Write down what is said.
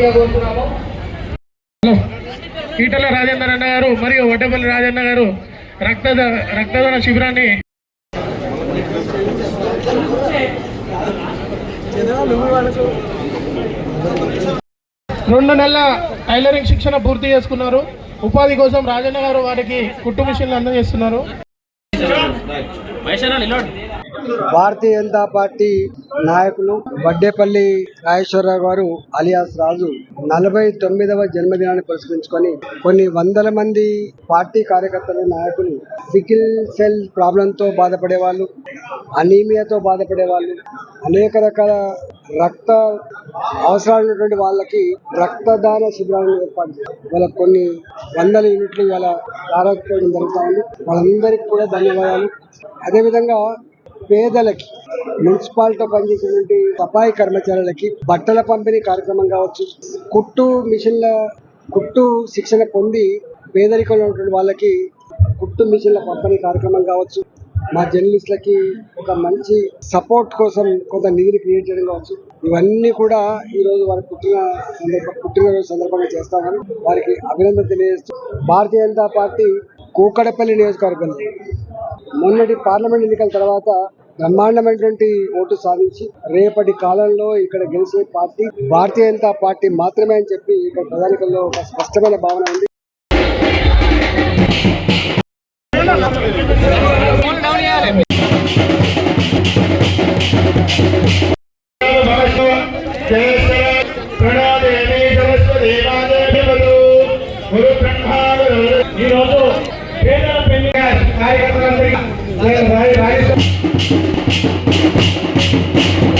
కోరుతున్నాము. హలో. ఈటల రాజేందర్ అన్న గారు మరియు వడ్డపల్లి రాజన్న గారు రక్తద రక్తదాన శిబిరాన్ని రెండు నెలల టైలరింగ్ శిక్షణ పూర్తి చేసుకున్నారు. ఉపాధి కోసం రాజన్న గారు వారికి కుట్టు మిషన్లు అందజేస్తున్నారు. భారతీయ జనతా పార్టీ నాయకులు వడ్డేపల్లి రాజేశ్వరరావు గారు అలియాస్ రాజు నలభై తొమ్మిదవ జన్మదినాన్ని పురస్కరించుకొని కొన్ని వందల మంది పార్టీ కార్యకర్తలు నాయకులు సికిల్ సెల్ ప్రాబ్లంతో బాధపడే వాళ్ళు అనీమియాతో బాధపడే వాళ్ళు అనేక రకాల రక్త అవసరాలు ఉన్నటువంటి వాళ్ళకి రక్తదాన శిబిరాలను ఏర్పాటు చేశారు. వాళ్ళ కొన్ని వందల యూనిట్లు ఇవాళ ప్రారంభించడం జరుగుతూ ఉంది. వాళ్ళందరికీ కూడా ధన్యవాదాలు. అదేవిధంగా పేదలకి మున్సిపాలిటీలో పనిచేసినటువంటి సఫాయి కర్మచారులకి బట్టల పంపిణీ కార్యక్రమం కావచ్చు కుట్టు మిషన్ల కుట్టు శిక్షణ పొంది పేదరికంలో ఉన్నటువంటి వాళ్ళకి కుట్టు మిషన్ల పంపిణీ కార్యక్రమం కావచ్చు మా జర్నలిస్టులకి ఒక మంచి సపోర్ట్ కోసం కొంత నిధిని క్రియేట్ చేయడం కావచ్చు. ఇవన్నీ కూడా ఈ రోజు వారి పుట్టిన సందర్భ పుట్టినరోజు సందర్భంగా చేస్తామని వారికి అభినందన తెలియజేస్తూ భారతీయ జనతా పార్టీ కూకడపల్లి నియోజకవర్గంలో మొన్నటి పార్లమెంట్ ఎన్నికల తర్వాత బ్రహ్మాండమైనటువంటి ఓటు సాధించి రేపటి కాలంలో ఇక్కడ గెలిచే పార్టీ భారతీయ జనతా పార్టీ మాత్రమే అని చెప్పి ఇక్కడ ప్రధానికల్లో ఒక స్పష్టమైన భావన ఉంది. జయ